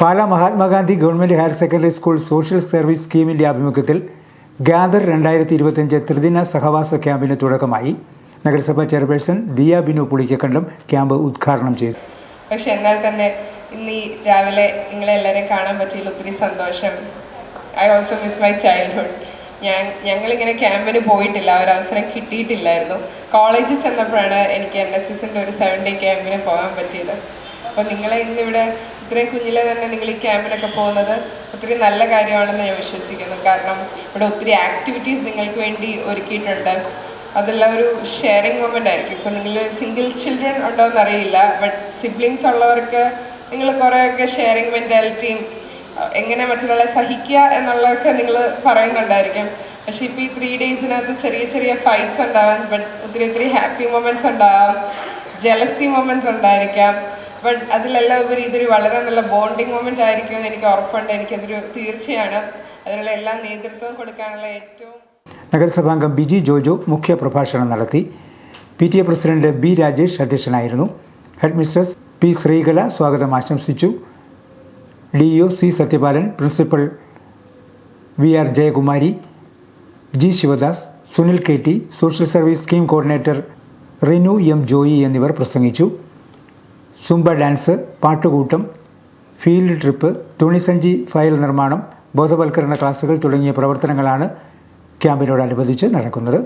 Pala Mahatma Gandhi government higher secondary school social service സ്കീമിന്റെ ആഭിമുഖ്യത്തിൽ gather രണ്ടായിരത്തി ഇരുപത്തിയഞ്ച് ത്രിദിന സഹവാസ ക്യാമ്പിന് തുടക്കമായി. നഗരസഭാ ചെയർപേഴ്സൺ ദിയ ബിനു പുളിക്കക്കണ്ടം ക്യാമ്പ് ഉദ്ഘാടനം ചെയ്തു. പക്ഷെ എന്നാൽ തന്നെ ഇന്ന് ഈ രാവിലെ നിങ്ങളെ എല്ലാവരെയും കാണാൻ പറ്റിയതിൽ ഒത്തിരി സന്തോഷം. I also miss my childhood ഞാൻ ഞങ്ങളിങ്ങനെ ക്യാമ്പിന് പോയിട്ടില്ല. ഒരു അവസരം കിട്ടിയിട്ടില്ലായിരുന്നു. കോളേജിൽ ചെന്നപ്പോഴാണ് എനിക്ക് എൻ എസ് എസിന്റെ ഒരു സെവൻ ഡേ ക്യാമ്പിന് പോകാൻ പറ്റിയത്. അപ്പോൾ നിങ്ങളെ ഇന്നിവിടെ ഇത്രയും കുഞ്ഞിലെ തന്നെ നിങ്ങൾ ഈ ക്യാമ്പിനൊക്കെ പോകുന്നത് ഒത്തിരി നല്ല കാര്യമാണെന്ന് ഞാൻ വിശ്വസിക്കുന്നു. കാരണം ഇവിടെ ഒത്തിരി ആക്ടിവിറ്റീസ് നിങ്ങൾക്ക് വേണ്ടി ഒരുക്കിയിട്ടുണ്ട്. അതെല്ലാം ഒരു ഷെയറിങ് മൊമെന്റ് ആയിരിക്കും. ഇപ്പം നിങ്ങൾ സിംഗിൾ ചിൽഡ്രൻ ഉണ്ടോ എന്നറിയില്ല ബട്ട് സിബ്ലിങ്സ് ഉള്ളവർക്ക് നിങ്ങൾ കുറേയൊക്കെ ഷെയറിങ് മെന്റാലിറ്റിയും എങ്ങനെ മറ്റൊരാളെ സഹിക്കുക എന്നുള്ളതൊക്കെ നിങ്ങൾ പറയുന്നുണ്ടായിരിക്കും. പക്ഷേ ഇപ്പോൾ ഈ ത്രീ ഡേയ്സിനകത്ത് ചെറിയ ചെറിയ ഫൈറ്റ്സ് ഉണ്ടാവാൻ ബട്ട് ഒത്തിരി ഒത്തിരി ഹാപ്പി മൊമെന്റ്സ് ഉണ്ടാവാം. ജലസി മൊമെന്റ്സ് ഉണ്ടായിരിക്കാം. ബട്ട് അതിലെല്ലാം ഉപരി ഇതൊരു വളരെ നല്ല ബോണ്ടിങ് മൊമെന്റ് ആയിരിക്കുമെന്ന് എനിക്ക് ഉറപ്പുണ്ട്. എനിക്കതൊരു തീർച്ചയാണ്. അതിനുള്ള എല്ലാ നേതൃത്വവും കൊടുക്കാനുള്ള ഏറ്റവും നഗരസഭാംഗം ബിജി ജോജോ മുഖ്യ പ്രഭാഷണം നടത്തി. P T A president B Rajesh അധ്യക്ഷനായിരുന്നു. ഹെഡ് മിസ്ട്രസ് പി ശ്രീകല സ്വാഗതം ആശംസിച്ചു. D O C Sathyapalan principal V R Jayakumari G Sivadas Sunil K T social service scheme coordinator Rinu M Joy എന്നിവർ പ്രസംഗിച്ചു. സുംബ ഡാൻസ് പാട്ടുകൂട്ടം field trip തുണിസഞ്ചി file നിർമ്മാണം ബോധവൽക്കരണ ക്ലാസുകൾ തുടങ്ങിയ പ്രവർത്തനങ്ങളാണ് ക്യാമ്പിനോടനുബന്ധിച്ച് നടക്കുന്നത്.